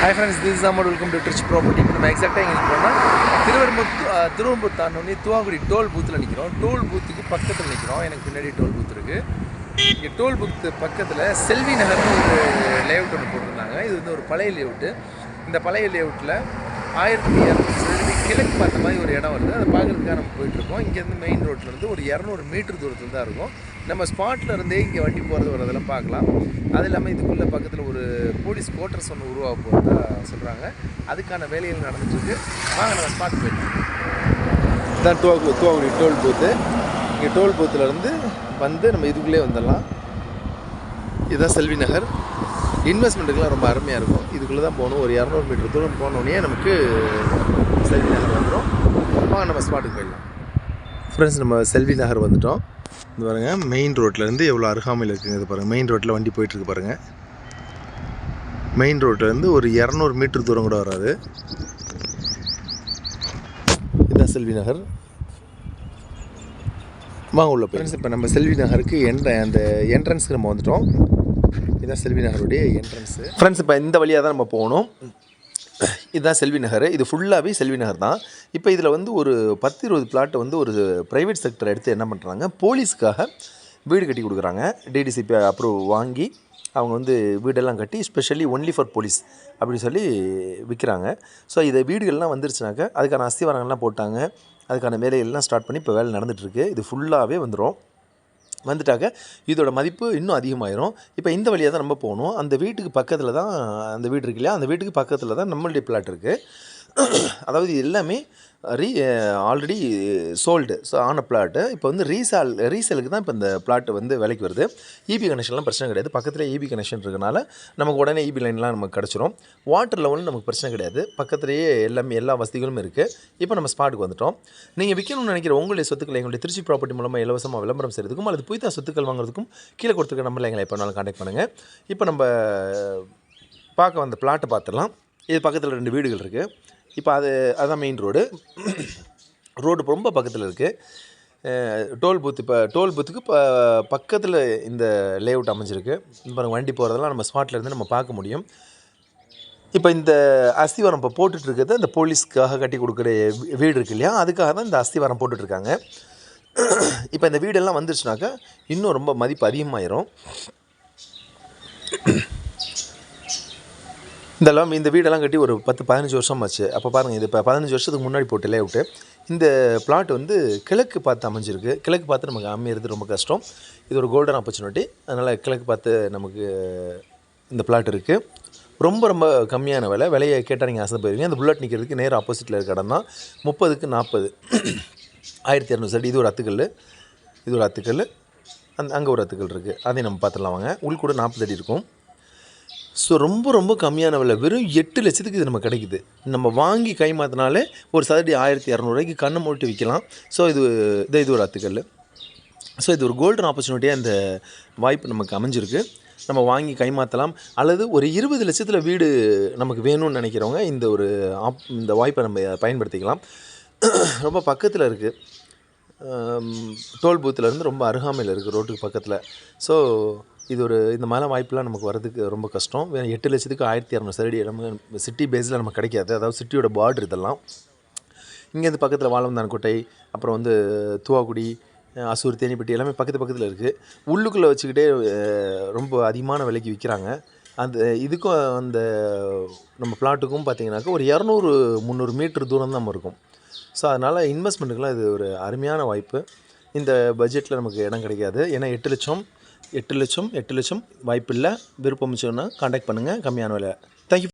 Hi friends this amount welcome to Trichy property இப்போ நம்ம எக்ஸாக்டாக எங்கே நிற்கிறோம்னா திருவரும்புத்து திருவரும்பூர் தாண்டோடனே துவாங்குடி டோல் பூத்தில் நிற்கிறோம் டோல் பூத்துக்கு பக்கத்தில் நிற்கிறோம் எனக்கு பின்னாடி டோல் பூத் இருக்குது இங்கே டோல் பூத்து பக்கத்தில் செல்வி நகர்னு ஒரு லேஅவுட் ஒன்று போட்டிருந்தாங்க. இது வந்து ஒரு பழைய லேஅவுட்டு இந்த பழைய லேஅவுட்டில் ஆயிரத்தி இரநூத்தி கிழக்கு பார்த்த மாதிரி ஒரு இடம் வருது. அதை பார்க்குறதுக்காக நம்ம போயிட்டுருக்கோம் இங்கேருந்து மெயின் ரோட்டில் இருந்து ஒரு இரநூறு மீட்டர் தூரத்தில் தான் இருக்கும். நம்ம ஸ்பாட்டில் இருந்தே இங்கே வண்டி போகிறது வரதெல்லாம் பார்க்கலாம். அது இல்லாமல் இதுக்குள்ளே பக்கத்தில் ஒரு போலீஸ் குவார்ட்டர்ஸ் ஒன்று உருவாக போகிறதா சொல்கிறாங்க அதுக்கான வேலைகள் நடந்துட்டுருக்கு. வாங்க நம்ம ஸ்பாட் போயிடலாம். இதுதான் டோ துவாங்குடி டோல் பூத்து இங்கே டோல் பூத்துலேருந்து வந்து நம்ம இதுக்குள்ளே வந்துடலாம். இதுதான் செல்வி நகர். இன்வெஸ்ட்மெண்ட்டுக்கெலாம் ரொம்ப அருமையாக இருக்கும். இதுக்குள்ளே தான் போகணும். ஒரு இரநூறு மீட்டர் தூரம் போனோடனே நமக்கு செல்வி நகர் வந்துடும். வாங்க நம்ம ஸ்பாட்டுக்கு போயிடலாம். ஃப்ரெண்ட்ஸ் நம்ம செல்வி நகர் வந்துட்டோம். இது பாருங்கள் மெயின் ரோட்லேருந்து எவ்வளோ அருகாமையில் இருக்குங்க இது பாருங்கள் மெயின் ரோட்டில் வண்டி போயிட்டுருக்கு பாருங்கள் மெயின் ரோட்லேருந்து ஒரு இரநூறு மீட்டர் தூரம் கூட வராது. இதுதான் செல்வி நகர். வாங்க உள்ள ஃப்ரெண்ட்ஸ் இப்போ நம்ம செல்வி நகருக்கு என்ட்ர அந்த என்ட்ரன்ஸ்க்கு நம்ம வந்துட்டோம். இதுதான் செல்வி நகருடைய என்ட்ரன்ஸு ஃப்ரெண்ட்ஸ் இப்போ இந்த வழியாக தான் நம்ம போகணும். இதுதான் செல்வி நகர். இது ஃபுல்லாகவே செல்வி நகர் தான். இப்போ இதில் வந்து ஒரு பத்து இருபது பிளாட்டை வந்து ஒரு ப்ரைவேட் செக்டர் எடுத்து என்ன பண்ணுறாங்க போலீஸ்க்காக வீடு கட்டி கொடுக்குறாங்க. டிடிசிபி அப்ரூவ் வாங்கி அவங்க வந்து வீடெல்லாம் கட்டி ஸ்பெஷலி ஒன்லி ஃபார் போலீஸ் அப்படின்னு சொல்லி விற்கிறாங்க ஸோ இதை வீடுகள்லாம் வந்துருச்சுனாக்கா அதுக்கான அஸ்திவாரங்கள்லாம் போட்டாங்க. அதுக்கான வேலைகள்லாம் ஸ்டார்ட் பண்ணி இப்போ வேலை நடந்துகிட்ருக்கு இது ஃபுல்லாகவே வந்துடும் வந்துட்டாக்க இதோட மதிப்பு இன்னும் அதிகமாயிரும். இப்போ இந்த வழியாக தான் நம்ம போகணும். அந்த வீட்டுக்கு பக்கத்தில் தான் அந்த வீடு இருக்கு இல்லையா? அந்த வீட்டுக்கு பக்கத்தில் தான் நம்மளுடைய பிளாட் இருக்குது அதாவது இது எல்லாமே ரீ ஆல்ரெடி சோல்டு ஸோ ஆன பிளாட்டு இப்போ வந்து ரீசால் ரீசேலுக்கு தான் இப்போ இந்த பிளாட் வந்து விலைக்கு வருது. இபி கனெக்ஷன்லாம் பிரச்சனை கிடையாது. பக்கத்தில் இபி கனெக்ஷன் இருக்கனால நமக்கு உடனே இபி லைன்லாம் நமக்கு கிடச்சிரும். வாட்டர் லெவலும் நமக்கு பிரச்சனை கிடையாது. பக்கத்துலேயே எல்லாமே எல்லா வசதிகளும் இருக்குது இப்போ நம்ம ஸ்பாட்டுக்கு வந்துட்டோம். நீங்கள் விற்கணும்னு நினைக்கிற உங்களுடைய சொத்துக்களை எங்களுடைய திருச்சி ப்ராப்பர்ட்டி மூலமாக இலவசமாக விளம்பரம் செய்கிறதுக்கும் அல்லது புதிதாக சொத்துக்கள் வாங்குறதுக்கும் கீழே கொடுத்துருக்க நம்மளை எங்களை எப்போ நாளும் காண்டாக்ட் பண்ணுங்கள் இப்போ நம்ம பார்க்க வந்த பிளாட்டை பார்த்துடலாம். இது பக்கத்தில் ரெண்டு வீடுகள் இருக்குது இப்போ அது அதுதான் மெயின் ரோடு ரோடு ரொம்ப பக்கத்தில் இருக்குது டோல் பூத் இப்போ டோல் பூத்துக்கு இப்போ பக்கத்தில் இந்த லேஅவுட் அமைஞ்சிருக்கு. இப்போ வண்டி போகிறதெல்லாம் நம்ம ஸ்மார்ட்லேருந்து நம்ம பார்க்க முடியும். இப்போ இந்த அஸ்திவாரம் இப்போ போட்டுட்ருக்கிறது அந்த போலீஸ்க்காக கட்டி கொடுக்குற வீடு இருக்கு இல்லையா? அதுக்காக தான் இந்த அஸ்திவாரம் போட்டுட்ருக்காங்க. இப்போ இந்த வீடெல்லாம் வந்துருச்சுனாக்கா இன்னும் ரொம்ப மதிப்பு அதிகமாயிரும். இதெல்லாம் இந்த வீடெல்லாம் கட்டி ஒரு பத்து பதினஞ்சு வருஷம் ஆச்சு அப்போ பாருங்கள் இது இப்போ பதினஞ்சு வருஷத்துக்கு முன்னாடி போட்டு லேஅவுட்டு இந்த பிளாட் வந்து கிழக்கு பார்த்து அமைஞ்சிருக்கு. கிழக்கு பார்த்து நமக்கு அமையிறது ரொம்ப கஷ்டம். இது ஒரு கோல்டன் ஆப்பர்ச்சுனிட்டி அதனால் கிழக்கு பார்த்து நமக்கு இந்த பிளாட் இருக்குது ரொம்ப ரொம்ப கம்மியான விலை. விலையை கேட்டால் நீங்கள் ஆசை போயிருவீங்க. அந்த புல்லட் நிற்கிறதுக்கு நேர் ஆப்போசிட்டில் இருக்க இடம் தான். முப்பதுக்கு நாற்பது ஆயிரத்தி இரநூறு சடி இது ஒரு அத்துக்கல் இது ஒரு அத்துக்கல் அந்த அங்கே ஒரு அத்துக்கல் இருக்குது அதையும் நம்ம பார்த்துடலாம் வாங்க. உள் கூட நாற்பது அடி இருக்கும். ஸோ ரொம்ப ரொம்ப கம்மியான விலை வெறும் எட்டு லட்சத்துக்கு இது நம்ம கிடைக்குது. நம்ம வாங்கி கை மாற்றினாலே ஒரு சதுரடி ஆயிரத்தி இரநூறுவாய்க்கு கண்ணை மூட்டு விற்கலாம். ஸோ இது இதை இது ஒரு அத்துக்கல் ஸோ இது ஒரு கோல்டன் ஆப்பர்ச்சுனிட்டியாக இந்த வாய்ப்பு நமக்கு அமைஞ்சிருக்கு. நம்ம வாங்கி கைமாற்றலாம் அல்லது ஒரு இருபது லட்சத்தில் வீடு நமக்கு வேணும்னு நினைக்கிறவங்க இந்த ஒரு ஆப் இந்த வாய்ப்பை நம்ம பயன்படுத்திக்கலாம். ரொம்ப பக்கத்தில் இருக்குது டோல் பூத்துலேருந்து ரொம்ப அருகாமையில் இருக்குது ரோட்டுக்கு பக்கத்தில். ஸோ இது ஒரு இந்த மாதிரிலாம் வாய்ப்பெலாம் நமக்கு வரதுக்கு ரொம்ப கஷ்டம். எட்டு லட்சத்துக்கு ஆயிரத்தி இரநூறு சரடி நம்ம சிட்டி பேஸில் நமக்கு கிடைக்காது. அதாவது சிட்டியோட பார்டர் இதெல்லாம். இங்கேருந்து பக்கத்தில் வாழம்தான்கோட்டை அப்புறம் வந்து துவாக்குடி அசூர் தேனிப்பட்டி எல்லாமே பக்கத்து பக்கத்தில் இருக்குது உள்ளுக்குள்ளே வச்சுக்கிட்டே ரொம்ப அதிகமான விலைக்கு விற்கிறாங்க அந்த இதுக்கும் அந்த நம்ம பிளாட்டுக்கும் பார்த்தீங்கன்னாக்கா ஒரு இரநூறு முந்நூறு மீட்டர் தூரம் தான் நம்ம இருக்கும். ஸோ அதனால் இன்வெஸ்ட்மெண்ட்டுக்கெலாம் இது ஒரு அருமையான வாய்ப்பு. இந்த பட்ஜெட்டில் நமக்கு இடம் கிடைக்காது. ஏன்னா எட்டு லட்சம் எட்டு லட்சம் எட்டு லட்சம் வாய்ப்பு இல்லை விருப்பம் காண்டாக்ட் பண்ணுங்கள் கம்மியான விலை.